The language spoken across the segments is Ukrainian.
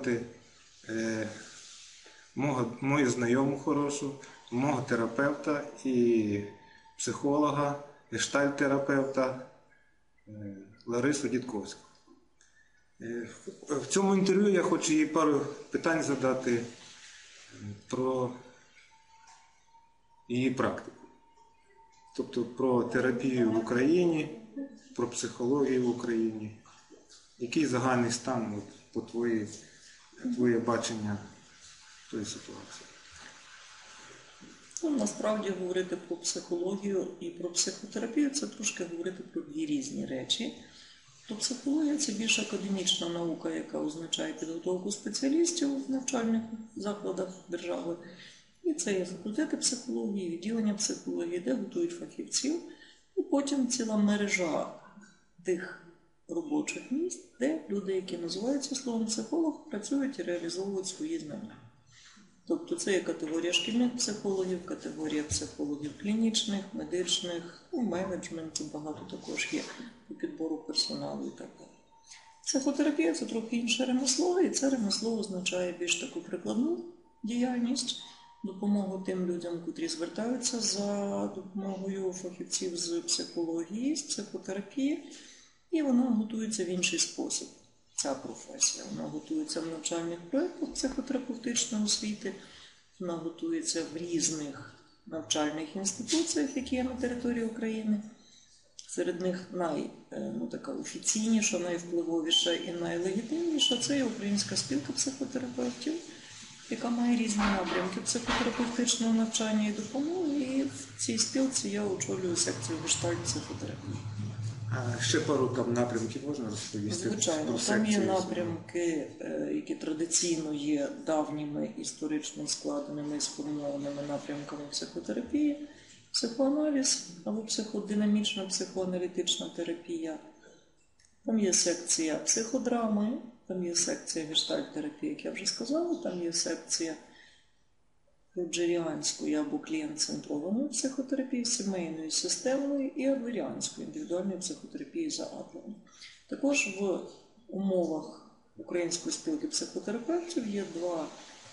представити е, мого, мою знайому хорошу, мого терапевта і психолога, гештальт-терапевта е, Ларису Дідковську. Е, в- В цьому інтерв'ю я хочу їй пару питань задати е, про її практику. Тобто про терапію в Україні, про психологію в Україні. Який загальний стан от, по твоїй, твоє бачення тої ситуації? Ну, насправді говорити про психологію і про психотерапію це трошки говорити про дві різні речі. То психологія це більш академічна наука, яка означає підготовку спеціалістів в навчальних закладах держави. І це є факультети психології, відділення психології, де готують фахівців. І потім ціла мережа тих робочих місць, де люди, які називаються словом психолог, працюють і реалізовують свої знання. Тобто це є категорія шкільних психологів, категорія психологів клінічних, медичних, у менеджменті багато також є по підбору персоналу і так далі. Психотерапія це трохи інше ремесло, і це ремесло означає більш таку прикладну діяльність, допомогу тим людям, котрі звертаються за допомогою фахівців з психології, з психотерапії, і вона готується в інший спосіб. Ця професія. Вона готується в навчальних проєктах психотерапевтичної освіти, вона готується в різних навчальних інституціях, які є на території України. Серед них най, е, ну, така офіційніша, найвпливовіша і найлегітимніша це є Українська спілка психотерапевтів, яка має різні напрямки психотерапевтичного навчання і допомоги. І в цій спілці я очолюю секцію гештальт психотерапії. А ще пару там напрямків можна розповісти? Звичайно, про там є напрямки, е, які традиційно є давніми історично складеними і сформованими напрямками психотерапії, психоаналіз або психодинамічна психоаналітична терапія. Там є секція психодрами, там є секція гештальт-терапії, як я вже сказала, там є секція роджеріанської або клієнт-центрованої психотерапії, сімейної, системної і адлеріанської індивідуальної психотерапії за Адлером. Також в умовах Української спілки психотерапевтів є два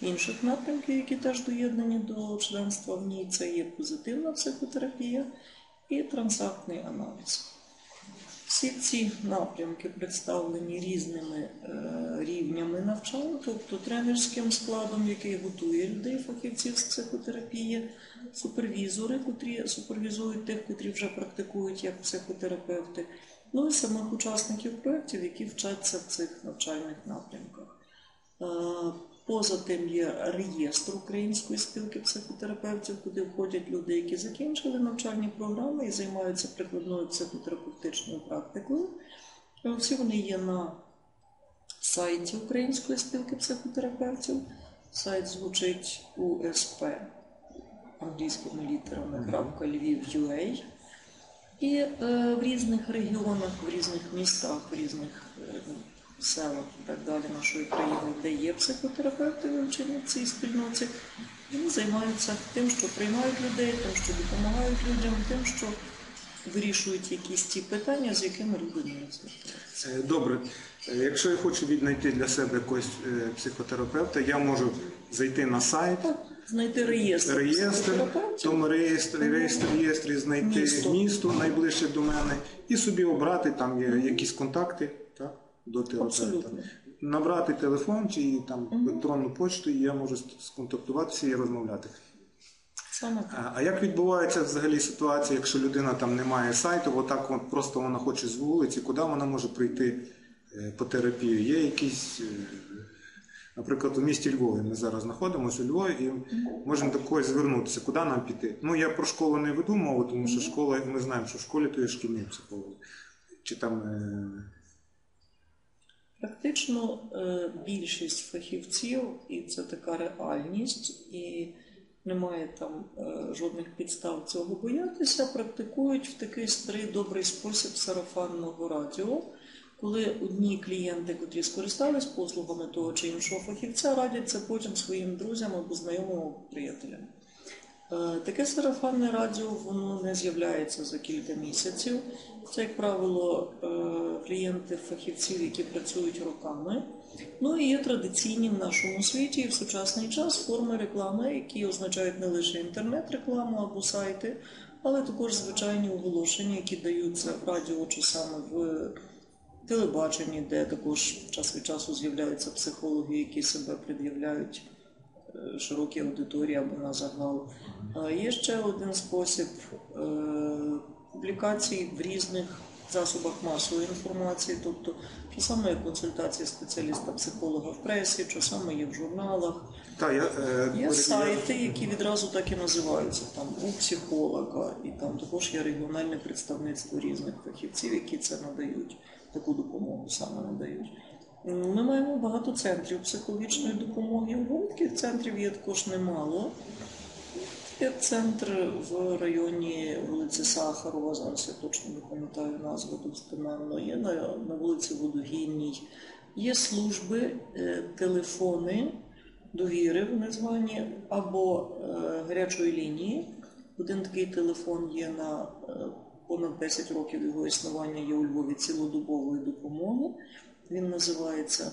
інших напрямки, які теж доєднані до членства в ній. Це є позитивна психотерапія і трансактний аналіз. Всі ці напрямки представлені різними е, рівнями навчання, тобто тренерським складом, який готує людей, фахівців з психотерапії, супервізори, котрі супервізують тих, котрі вже практикують як психотерапевти, ну і самих учасників проєктів, які вчаться в цих навчальних напрямках. Поза тим є реєстр Української спілки психотерапевтів, куди входять люди, які закінчили навчальні програми і займаються прикладною психотерапевтичною практикою. Е, Всі вони є на сайті Української спілки психотерапевтів. Сайт звучить УСП англійськими літерами .lviv.ua. І е, в різних регіонах, в різних містах, в різних е, селах і так далі нашої країни, де є психотерапевти вивчені в цій спільноті, вони займаються тим, що приймають людей, тим, що допомагають людям, тим, що вирішують якісь ті питання, з якими люди не звертаються. Е, Добре. Е, Якщо я хочу віднайти для себе якогось е, психотерапевта, я можу зайти на сайт, Знайти реєстр, реєстр, тому реєстрі, реєстр, реєстрі знайти Місто. місто. найближче до мене і собі обрати там є якісь контакти так, до терапевта. Набрати телефон чи там електронну почту, і я можу сконтактуватися і розмовляти. Саме так. А а як відбувається взагалі ситуація, якщо людина там не має сайту, отак от просто вона хоче з вулиці, куди вона може прийти е, по терапію? Є якісь, е, наприклад, у місті Львові ми зараз знаходимося у Львові і можемо до когось звернутися, куди нам піти. Ну я про школу не веду мову, тому що школа, ми знаємо, що в школі то є шкільний психолог. Чи там Практично е, більшість фахівців, і це така реальність, і немає там е, жодних підстав цього боятися, практикують в такий старий добрий спосіб сарафанного радіо, коли одні клієнти, котрі скористались послугами того чи іншого фахівця, радяться потім своїм друзям або знайомим або приятелям. Е, Таке сарафанне радіо воно не з'являється за кілька місяців. Це, як правило, е, клієнти фахівців, які працюють роками. Ну і є традиційні в нашому світі і в сучасний час форми реклами, які означають не лише інтернет-рекламу або сайти, але також звичайні оголошення, які даються в радіо чи саме в телебаченні, де також час від часу з'являються психологи, які себе пред'являють широкій аудиторії або на загал. Є ще один спосіб е, публікацій в різних засобах масової інформації, тобто що саме є консультації спеціаліста-психолога в пресі, що саме є в журналах. Та, я, е, Є сайти, які відразу так і називаються, там у психолога, і там також є регіональне представництво різних фахівців, які це надають, таку допомогу саме надають. Ми маємо багато центрів психологічної допомоги. У таких центрів є також немало. Є центр в районі вулиці Сахарова, зараз я точно не пам'ятаю назву достеменно, є на, на вулиці Водогінній. Є служби, е, телефони довіри, вони звані, або е, гарячої лінії. Один такий телефон є на е, понад 10 років його існування, є у Львові цілодобової допомоги. Він називається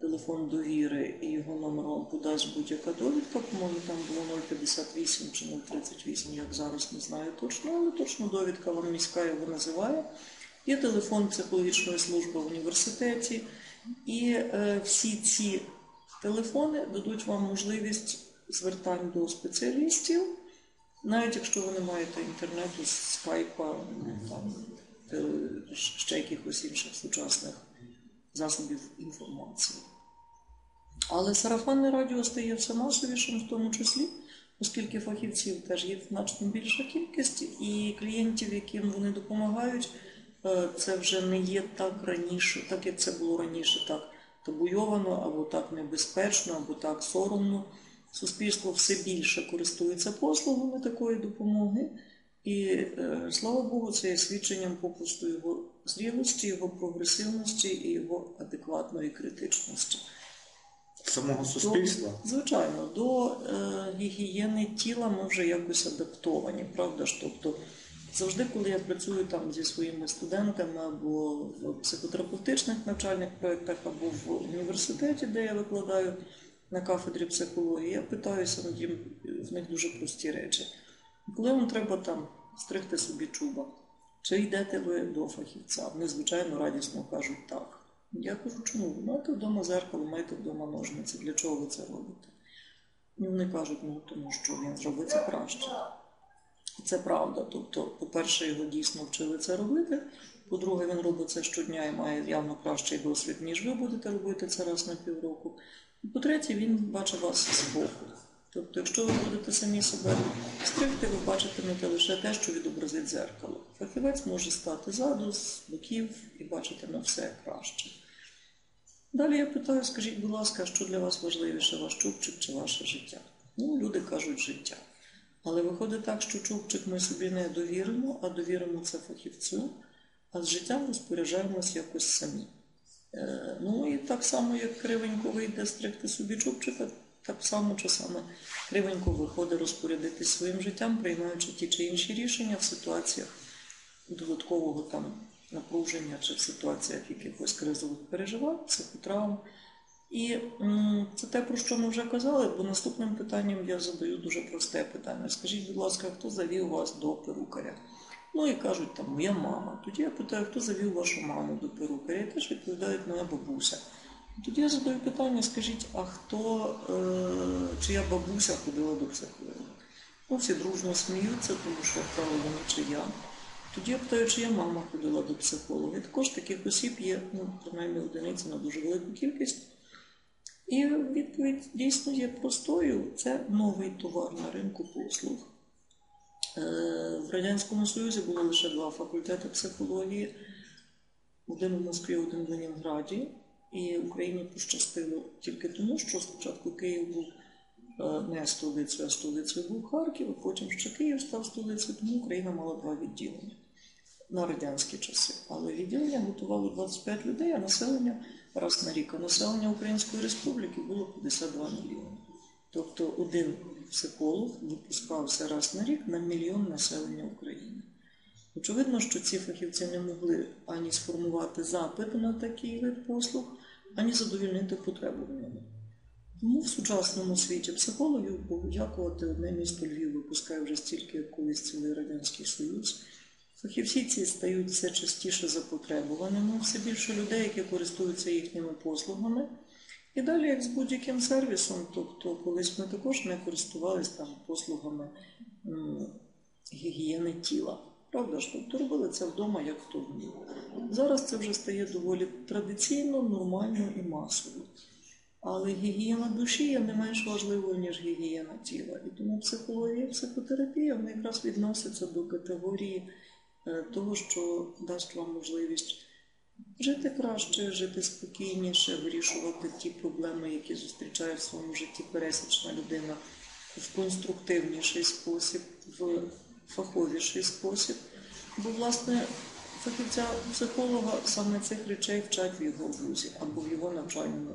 телефон довіри і його номер вам подасть будь-яка довідка. По-моєму, там було 058 чи 038, як зараз не знаю точно, але точно довідка вам міська його називає. Є телефон психологічної служби в університеті, і е, всі ці телефони дадуть вам можливість звертань до спеціалістів, навіть якщо ви не маєте інтернету, скайпа, там, ще якихось інших сучасних засобів інформації. Але сарафанне радіо стає все масовішим в тому числі, оскільки фахівців теж є значно більша кількість, і клієнтів, яким вони допомагають, е, це вже не є так раніше, так як це було раніше, так табуйовано, або так небезпечно, або так соромно. Суспільство все більше користується послугами такої допомоги, і е, слава Богу, це є свідченням попусту його зрілості, його прогресивності і його адекватної критичності. самого суспільства. До, звичайно, до е, гігієни тіла ми вже якось адаптовані, правда ж? Тобто завжди, коли я працюю там зі своїми студентами або в психотерапевтичних навчальних проєктах, або в університеті, де я викладаю на кафедрі психології, я питаюся над їм в них дуже прості речі. Коли вам треба там стригти собі чуба, чи йдете ви до фахівця? Вони, звичайно, радісно кажуть так. Я кажу, чому? Ви маєте вдома зеркало, маєте вдома ножниці. Для чого ви це робите? І вони кажуть, ну тому що він зробить це краще. І це правда. Тобто, по-перше, його дійсно вчили це робити. По-друге, він робить це щодня і має явно кращий досвід, ніж ви будете робити це раз на півроку. І по-третє, він бачить вас збоку. Тобто, якщо ви будете самі себе стригти, ви бачитимете лише те, що відобразить дзеркало. Фахівець може стати ззаду, з боків і бачити на все краще. Далі я питаю, скажіть, будь ласка, що для вас важливіше, ваш чубчик чи ваше життя? Ну, люди кажуть життя. Але виходить так, що чубчик ми собі не довіримо, а довіримо це фахівцю, а з життям розпоряджаємось якось самі. Е, ну і так само, як кривенько вийде стригти собі чубчика, так само часами кривенько виходить розпорядитись своїм життям, приймаючи ті чи інші рішення в ситуаціях додаткового там напруження чи в ситуаціях якихось кризових переживань, психотравм. І це те, про що ми вже казали, бо наступним питанням я задаю дуже просте питання. Скажіть, будь ласка, хто завів вас до перукаря? Ну і кажуть, там моя мама. Тоді я питаю, хто завів вашу маму до перукаря? І теж відповідають моя бабуся. Тоді я задаю питання, скажіть, а хто, е, чия бабуся ходила до психолога? Ну, всі дружно сміються, тому що, правило, не чия. Тоді я питаю, чия мама ходила до психолога. І також таких осіб є, ну, принаймні одиниці на дуже велику кількість. І відповідь дійсно є простою. Це новий товар на ринку послуг. Е, В Радянському Союзі було лише два факультети психології: один у Москві, один в Ленінграді. І Україні пощастило тільки тому, що спочатку Київ був не столицею, а столицею був Харків, потім ще Київ став столицею, тому Україна мала два відділення на радянські часи. Але відділення готувало 25 людей, а населення раз на рік. А населення Української Республіки було 52 мільйони. Тобто один психолог випускався раз на рік на мільйон населення України. Очевидно, що ці фахівці не могли ані сформувати запит на такий вид послуг, ані задовільнити потребу в ньому. Тому в сучасному світі психологів Богу дякувати одне місто Львів випускає вже стільки, як колись цілий Радянський Союз. Фахівці ці стають все частіше запотребуваними, все більше людей, які користуються їхніми послугами. І далі, як з будь-яким сервісом, тобто колись ми також не користувалися там послугами гігієни тіла. Правда ж, тобто робили це вдома, як хто вмів. Зараз це вже стає доволі традиційно, нормально і масово. Але гігієна душі є не менш важливою, ніж гігієна тіла. І тому психологія психотерапія вони якраз відносяться до категорії е, того, що дасть вам можливість жити краще, жити спокійніше, вирішувати ті проблеми, які зустрічає в своєму житті пересічна людина в конструктивніший спосіб, в фаховіший спосіб. Бо, власне, фахівця психолога саме цих речей вчать в його вузі або в його навчальному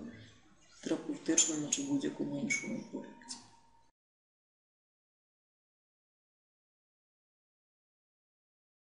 терапевтичному чи будь-якому іншому проєкті.